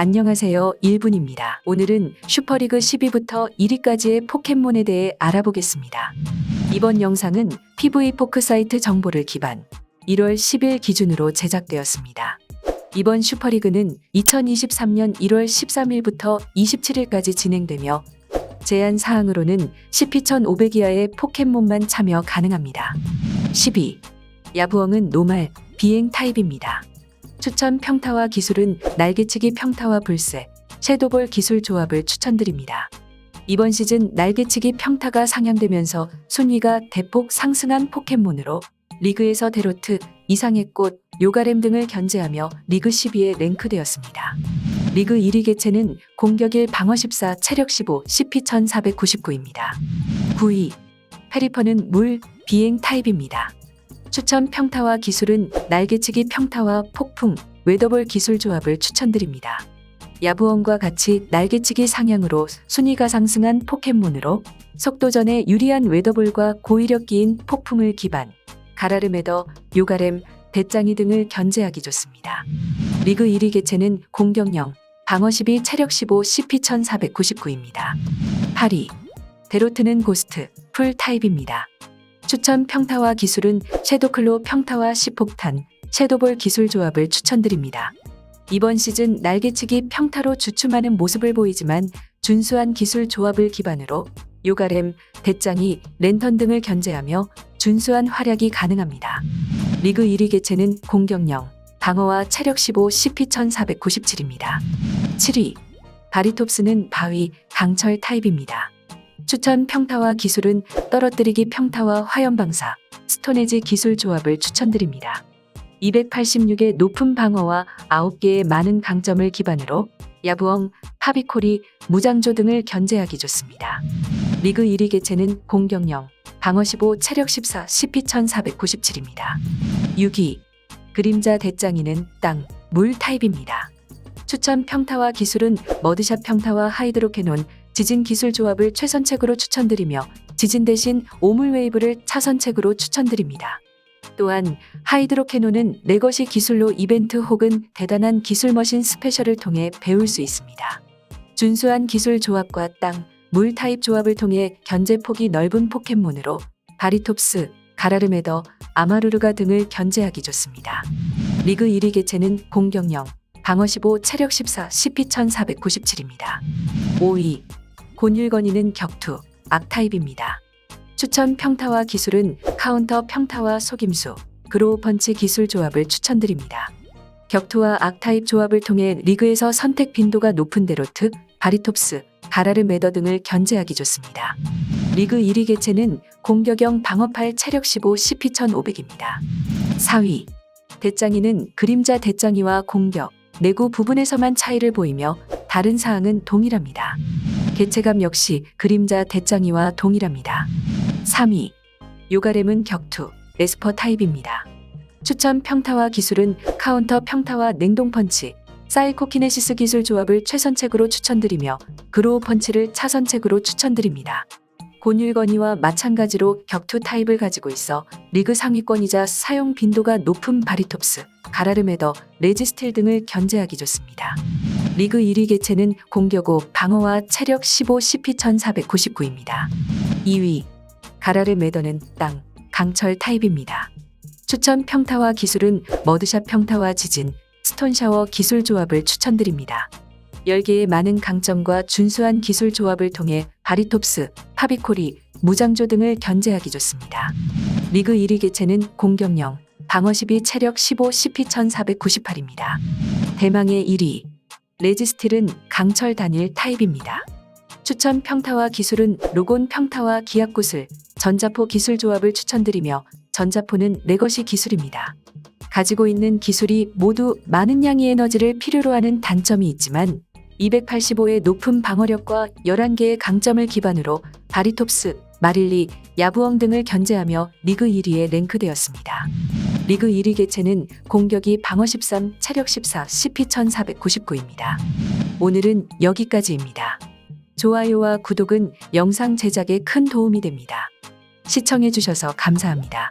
안녕하세요. 1분입니다. 오늘은 슈퍼리그 10위부터 1위까지의 포켓몬에 대해 알아보겠습니다. 이번 영상은 PV 포크 사이트 정보를 기반 1월 10일 기준으로 제작되었습니다. 이번 슈퍼리그는 2023년 1월 13일부터 27일까지 진행되며 제한 사항으로는 10피1500 이하의 포켓몬만 참여 가능합니다. 12. 야부엉은 노말, 비행 타입입니다. 추천 평타와 기술은 날개치기 평타와 불새, 섀도볼 기술 조합을 추천드립니다. 이번 시즌 날개치기 평타가 상향되면서 순위가 대폭 상승한 포켓몬으로 리그에서 데로트, 이상의 꽃, 요가렘 등을 견제하며 리그 12에 랭크되었습니다. 리그 1위 개체는 공격 1 방어 14 체력 15 CP 1499입니다. 9위 페리퍼는 물, 비행 타입입니다. 추천 평타와 기술은 날개치기 평타와 폭풍, 웨더볼 기술 조합을 추천드립니다. 야부원과 같이 날개치기 상향으로 순위가 상승한 포켓몬으로 속도전에 유리한 웨더볼과 고위력 기인 폭풍을 기반, 가라르메더, 요가렘, 대짱이 등을 견제하기 좋습니다. 리그 1위 개체는 공격 0, 방어 12, 체력 15, CP 1499입니다. 8위 데로트는 고스트, 풀 타입입니다. 추천 평타와 기술은 섀도클로 평타와 시폭탄, 섀도볼 기술 조합을 추천드립니다. 이번 시즌 날개치기 평타로 주춤하는 모습을 보이지만 준수한 기술 조합을 기반으로 요가렘, 대짱이, 랜턴 등을 견제하며 준수한 활약이 가능합니다. 리그 1위 개체는 공격 0, 방어와 체력 15, CP 1497입니다. 7위 바리톱스는 바위, 강철 타입입니다. 추천 평타와 기술은 떨어뜨리기 평타와 화염방사, 스톤에지 기술 조합을 추천드립니다. 286의 높은 방어와 9개의 많은 강점을 기반으로 야부엉, 파비코리, 무장조 등을 견제하기 좋습니다. 리그 1위 개체는 공격 0, 방어 15, 체력 14, CP 1497입니다. 6위 그림자 대짱이는 땅, 물 타입입니다. 추천 평타와 기술은 머드샷 평타와 하이드로캐논, 지진 기술 조합을 최선책으로 추천드리며 지진 대신 오물 웨이브를 차선책으로 추천드립니다. 또한 하이드로캐논은 내 것이 기술로 이벤트 혹은 대단한 기술 머신 스페셜을 통해 배울 수 있습니다. 준수한 기술 조합과 땅, 물 타입 조합을 통해 견제 폭이 넓은 포켓몬으로 바리톱스, 가라르메더, 아마루르가 등을 견제하기 좋습니다. 리그 1위 개체는 공격 0, 방어 15, 체력 14, CP 1497입니다. 5위 곤율건이는 격투, 악타입입니다. 추천 평타와 기술은 카운터 평타와 속임수, 그로우 펀치 기술 조합을 추천드립니다. 격투와 악타입 조합을 통해 리그에서 선택 빈도가 높은 데로트, 바리톱스, 가라르 메더 등을 견제하기 좋습니다. 리그 1위 개체는 공격형 방어팔 체력 15 CP 1500입니다. 4위 대짱이는 그림자 대짱이와 공격, 내구 부분에서만 차이를 보이며 다른 사항은 동일합니다. 개체감 역시 그림자 대짱이와 동일합니다. 3위 요가렘은 격투, 에스퍼 타입입니다. 추천 평타와 기술은 카운터 평타와 냉동 펀치, 사이코키네시스 기술 조합을 최선책으로 추천드리며 그로우 펀치를 차선책으로 추천드립니다. 곤율건이와 마찬가지로 격투 타입을 가지고 있어 리그 상위권이자 사용 빈도가 높은 바리톱스, 가라르메더, 레지스틸 등을 견제하기 좋습니다. 리그 1위 개체는 공격 5, 방어와 체력 15, CP 1499입니다. 2위 가라르 메더는 땅, 강철 타입입니다. 추천 평타와 기술은 머드샷 평타와 지진, 스톤 샤워 기술 조합을 추천드립니다. 10개의 많은 강점과 준수한 기술 조합을 통해 바리톱스, 파비코리, 무장조 등을 견제하기 좋습니다. 리그 1위 개체는 공격 0, 방어 12, 체력 15, CP 1498입니다. 대망의 1위 레지스틸은 강철 단일 타입입니다. 추천 평타와 기술은 로곤 평타와 기압구슬, 전자포 기술 조합을 추천드리며 전자포는 내 것이 기술입니다. 가지고 있는 기술이 모두 많은 양의 에너지를 필요로 하는 단점이 있지만 285의 높은 방어력과 11개의 강점을 기반으로 바리톱스, 마릴리, 야부엉 등을 견제하며 리그 1위에 랭크되었습니다. 리그 1위 개체는 공격이 방어 13, 체력 14, CP 1499입니다. 오늘은 여기까지입니다. 좋아요와 구독은 영상 제작에 큰 도움이 됩니다. 시청해주셔서 감사합니다.